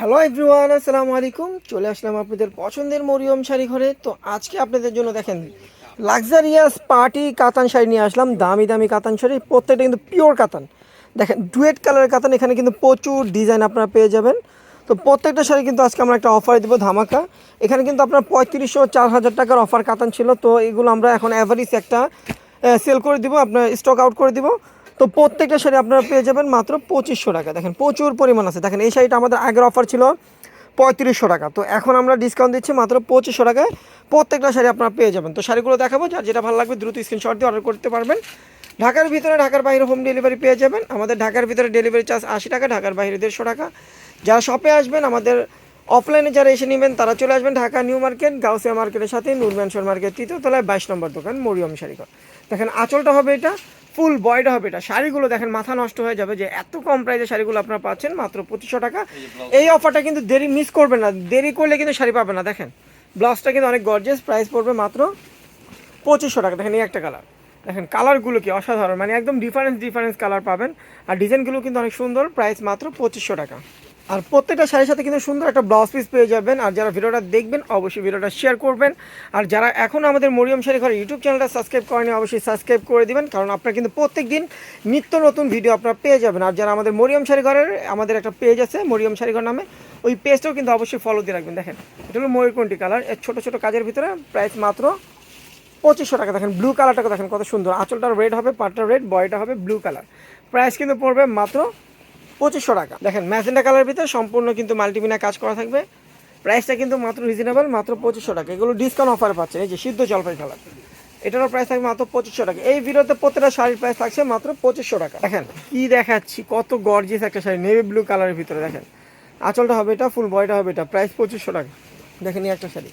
Hello everyone আসসালামু আলাইকুম চলে আসলাম আপনাদের পছন্দের মরিয়ম শাড়ি ঘরে। তো আজকে আপনাদের জন্য দেখেন লাক্সারিয়াস পার্টি কাতান শাড়ি নিয়ে আসলাম। দামি দামি কাতান শাড়ি, প্রত্যেকটা কিন্তু পিওর কাতান। দেখেন ডুয়েট কালারের কাতান, এখানে কিন্তু প্রচুর ডিজাইন আপনারা পেয়ে যাবেন। তো প্রত্যেকটা শাড়ি কিন্তু আজকে আমরা একটা অফার দেবো ধামাকা। এখানে কিন্তু আপনার পঁয়ত্রিশশো চার হাজার টাকার অফার কাতান ছিল। তো এগুলো আমরা এখন অ্যাভারেজ একটা সেল করে দিব, আপনার স্টক আউট করে দিব। তো প্রত্যেকটা শাড়ি আপনারা পেয়ে যাবেন মাত্র পঁচিশশো টাকা। দেখেন প্রচুর পরিমাণ আছে। দেখেন, এই শাড়িটা আমাদের আগের অফার ছিল পঁয়ত্রিশশো টাকা। তো এখন আমরা ডিসকাউন্ট দিচ্ছি মাত্র পঁচিশশো টাকায়। প্রত্যেকটা শাড়ি আপনারা পেয়ে যাবেন। তো শাড়িগুলো দেখাবো, যার যেটা ভালো লাগবে দ্রুত স্ক্রিনশট দিয়ে অর্ডার করতে পারবেন। ঢাকার ভিতরে ঢাকার বাইরে হোম ডেলিভারি পেয়ে যাবেন। আমাদের ঢাকার ভিতরে ডেলিভারি চার্জ আশি টাকা, ঢাকার বাইরে দেড়শো টাকা। যারা শপে আসবেন, আমাদের অফলাইনে যারা এসে নেবেন, তারা চলে আসবেন ঢাকা নিউ মার্কেট, গাউসিয়া মার্কেটের সাথে নুরম্যানশোর মার্কেট, তৃতীয় তলায় বাইশ নম্বর দোকান, মরিয়ম শাড়িঘর। দেখেন, আঁচলটা হবে এটা। ফুল বয়ড হবে এটা। শাড়িগুলো দেখেন মাথা নষ্ট হয়ে যাবে যে এত কম প্রাইসে শাড়িগুলো আপনারা পাচ্ছেন মাত্র পঁচিশশো টাকা। এই অফারটা কিন্তু দেরি মিস করবেন না। দেরি করলে কিন্তু শাড়ি পাবে না দেখেন। ব্লাউজটা কিন্তু অনেক গর্জেস প্রাইস পড়বে মাত্র পঁচিশশো টাকা। দেখেন এই একটা কালার দেখেন কালারগুলো কি অসাধারণ। মানে একদম ডিফারেন্স ডিফারেন্স কালার পাবেন। আর ডিজাইনগুলো কিন্তু অনেক সুন্দর প্রাইস মাত্র পঁচিশশো টাকা। আর প্রত্যেকটা শাড়ির সাথে কিন্তু সুন্দর একটা ব্লাউজ পিস পেয়ে যাবেন। আর যারা ভিডিওটা দেখবেন, অবশ্যই ভিডিওটা শেয়ার করবেন। আর যারা এখন আমাদের মরিয়ম শাড়ি ঘরে ইউটিউব চ্যানেলটা সাবস্ক্রাইব করেনি অবশ্যই সাবস্ক্রাইব করে দিবেন। কারণ আপনারা কিন্তু প্রত্যেক দিন নিত্য নতুন ভিডিও আপনারা পেয়ে যাবেন। আর যারা আমাদের মরিয়ম শাড়ি ঘরের, আমাদের একটা পেজ আছে, মরিয়ম শাড়ি ঘর নামে। ওই পেজটাও কিন্তু অবশ্যই ফলো দিয়ে রাখবেন। দেখেন, এটা হলো ময়ূরকণ্ঠী কালারের ছোটো ছোটো কাজের ভিতরে প্রাইস মাত্র পঁচিশশো টাকা। দেখেন ব্লু কালারটাকে দেখেন কত সুন্দর। আঁচলটা রেড হবে, পাটটা রেড বয়টা হবে ব্লু কালার প্রাইস কিন্তু পড়বে মাত্র পঁচিশশো টাকা। দেখেন ম্যাজেন্ডা কালারের ভিতরে সম্পূর্ণ কিন্তু মাল্টিমিনা কাজ করা থাকবে। প্রাইসটা কিন্তু মাত্র রিজনেবল মাত্র পঁচিশশো টাকা। এগুলো ডিসকাউন্ট অফার পাচ্ছে, এই যে সিদ্ধ জলপাই কালার এটারও প্রাইস থাকবে মাত্র পঁচিশশো টাকা। এই ভিডিওতে প্রত্যেকটা শাড়ির প্রাইস থাকছে মাত্র পঁচিশশো টাকা। দেখেন, কি দেখাচ্ছি, কত গর্জিয়াস একটা শাড়ি নেভি ব্লু কালারের ভিতরে, দেখেন। আঁচলটা হবে এটা ফুল বয়টা হবে এটা প্রাইস পঁচিশশো টাকা। দেখেন এই একটা শাড়ি।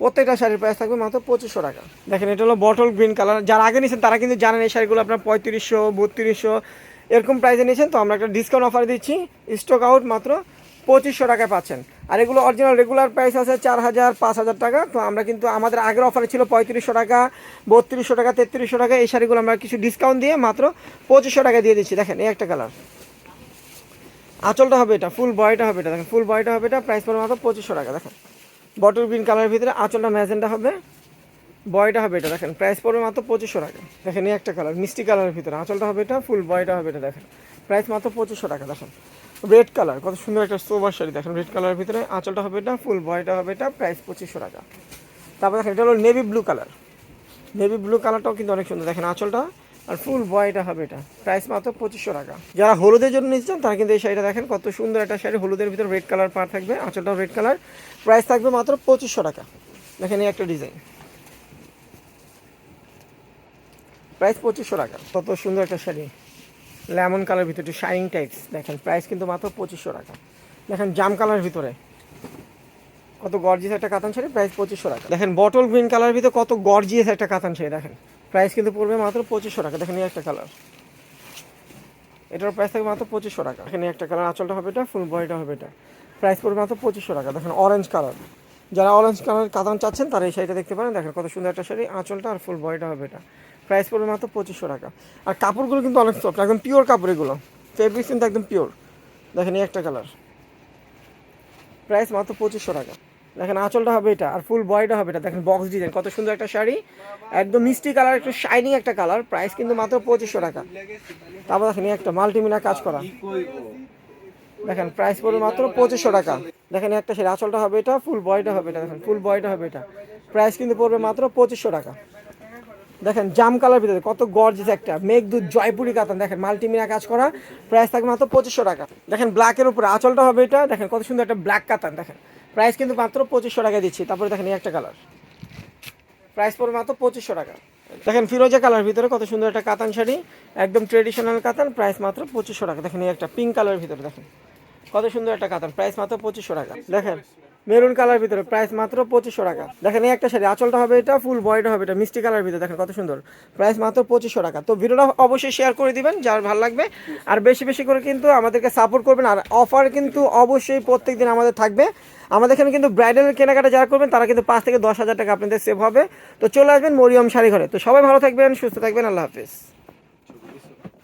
প্রত্যেকটা শাড়ির প্রাইস থাকবে মাত্র পঁচিশশো টাকা। দেখেন, এটা হলো বটল গ্রিন কালার যারা আগে নিয়েছেন, তারা কিন্তু জানেন এই শাড়িগুলো আপনার পঁয়ত্রিশশো, বত্রিশশো এরকম প্রাইসে নিয়েছেন, তো আমরা একটা ডিসকাউন্ট অফার দিচ্ছি। স্টক আউট মাত্র পঁচিশশো টাকায় পাচ্ছেন। আর এগুলো অরিজিনাল রেগুলার প্রাইস আছে চার হাজার পাঁচ হাজার টাকা। তো আমরা কিন্তু আমাদের আগের অফারে ছিল পঁয়ত্রিশশো টাকা, বত্রিশশো টাকা, তেত্রিশশো টাকা। এই শাড়িগুলো আমরা কিছু ডিসকাউন্ট দিয়ে মাত্র পঁচিশশো টাকা দিয়ে দিচ্ছি। দেখেন, এই একটা কালার আঁচলটা হবে এটা ফুল বয়টা হবে এটা। দেখেন ফুল বয়টা হবে এটা প্রাইস পড়বে মাত্র পঁচিশশো টাকা। দেখেন বটল গ্রিন কালারের ভিতরে আঁচলটা ম্যাজেন্টা হবে। বয়টা হবে এটা, দেখেন। প্রাইস পড়বে মাত্র পঁচিশশো টাকা। দেখেন এই একটা কালার মিষ্টি কালারের ভিতরে। আঁচলটা হবে এটা ফুল বয়টা হবে এটা, দেখেন। প্রাইস মাত্র পঁচিশশো টাকা, দেখেন। রেড কালার কত সুন্দর একটা সোভার শাড়ি দেখেন রেড কালারের ভিতরে। আঁচলটা হবে এটা ফুল বয়টা হবে এটা প্রাইস পঁচিশশো টাকা। তারপর দেখেন, এটা হলো navy blue colour navy blue কালারটাও কিন্তু অনেক সুন্দর। দেখেন আঁচলটা, আর ফুল বয়টা হবে এটা প্রাইস মাত্র পঁচিশশো টাকা। যারা হলুদের জন্য নিচ্ছেন তারা কিন্তু এই শাড়িটা দেখেন, কত সুন্দর একটা শাড়ি। হলুদের ভিতরে রেড কালার পার থাকবে, আঁচলটাও রেড কালার প্রাইস থাকবে মাত্র পঁচিশশো টাকা। দেখেন এই একটা ডিজাইন প্রাইস পঁচিশশো টাকা। কত সুন্দর একটা শাড়ি। লেমন কালার ভিতরে একটু শাইনিং টাইপস। দেখেন, প্রাইস কিন্তু মাত্র পঁচিশশো টাকা। দেখেন, জাম কালার ভিতরে। কত গর্জিয়াস একটা কাতান শাড়ি, প্রাইস পঁচিশশো টাকা। দেখেন বটল গ্রিন কালার ভিতরে কত গর্জিয়াস একটা কাতান শাড়ি, দেখেন। প্রাইস কিন্তু পড়বে মাত্র পঁচিশশো টাকা। দেখেন, এই একটা কালার। এটার প্রাইস থাকবে মাত্র পঁচিশশো টাকা। এখানে একটা কালার আঁচলটা হবে এটা ফুল বয়টা হবে এটা। প্রাইস পড়বে মাত্র পঁচিশশো টাকা। দেখেন অরেঞ্জ কালার যারা অরেঞ্জ কালার কাতান চাচ্ছেন, তারা এই শাড়িটা দেখতে পারেন। দেখেন, কত সুন্দর একটা শাড়ি, আঁচলটা আর ফুল বয়টা হবে এটা। প্রাইস পড়বে মাত্র পঁচিশশো টাকা। আর কাপড়গুলো কিন্তু অনেক সফট একদম পিওর কাপড় এগুলো। ফেব্রিক কিন্তু একদম পিওর দেখেন এই একটা কালার প্রাইস মাত্র পঁচিশশো টাকা। দেখেন আঁচলটা হবে এটা, আর ফুল বয়টা হবে এটা। দেখেন বক্স ডিজাইন কত সুন্দর একটা শাড়ি। একদম মিষ্টি কালার একটু শাইনিং একটা কালার প্রাইস কিন্তু মাত্র পঁচিশশো টাকা। তারপর দেখেন একটা মাল্টিমিনা কাজ করা। দেখেন প্রাইস পড়বে মাত্র পঁচিশশো টাকা। দেখেন একটা শাড়ি, আঁচলটা হবে এটা ফুল বয়টা হবে এটা। দেখেন ফুল বয়টা হবে এটা। প্রাইস কিন্তু পড়বে মাত্র পঁচিশশো টাকা। দেখেন, জাম কালার ভিতরে, কত গর্জিস একটা। মেঘদূত জয়পুরি কাতান। দেখেন, মাল্টিমিনা কাজ করা প্রাইস থাকবে মাত্র পঁচিশশো টাকা। দেখেন ব্ল্যাকের উপরে, আঁচলটা হবে এটা। দেখেন, কত সুন্দর একটা ব্ল্যাক কাতান, দেখেন। প্রাইস কিন্তু মাত্র পঁচিশশো টাকা দিচ্ছি। তারপরে দেখেন, এই একটা কালার প্রাইস পড়বে মাত্র পঁচিশশো টাকা। দেখেন, ফিরোজা কালার ভিতরে কত সুন্দর একটা কাতান শাড়ি। একদম ট্রেডিশনাল কাতান প্রাইস মাত্র পঁচিশশো টাকা। দেখেন, এই একটা পিঙ্ক কালারের ভিতরে, দেখেন। কত সুন্দর একটা কাতান প্রাইস মাত্র পঁচিশশো টাকা। দেখেন মেরুন কালার ভিতরে প্রাইস মাত্র পঁচিশশো টাকা। দেখেন এই একটা শাড়ি, আঁচলটা হবে এটা ফুল বয়টা হবে এটা, মিষ্টি কালার ভিতরে, দেখেন কত সুন্দর। প্রাইস মাত্র পঁচিশশো টাকা। তো ভিডিওটা অবশ্যই শেয়ার করে দিবেন, যার ভালো লাগবে। আর বেশি বেশি করে কিন্তু আমাদেরকে সাপোর্ট করবেন, আর অফার কিন্তু অবশ্যই প্রত্যেক দিন আমাদের থাকবে। আমাদের এখানে কিন্তু ব্রাইডাল কেনাকাটা যারা করবেন, তারা কিন্তু পাঁচ থেকে দশ হাজার টাকা আপনাদের সেভ হবে। তো চলে আসবেন মরিয়ম শাড়ি ঘরে তো সবাই ভালো থাকবেন, সুস্থ থাকবেন, আল্লাহ হাফিজ।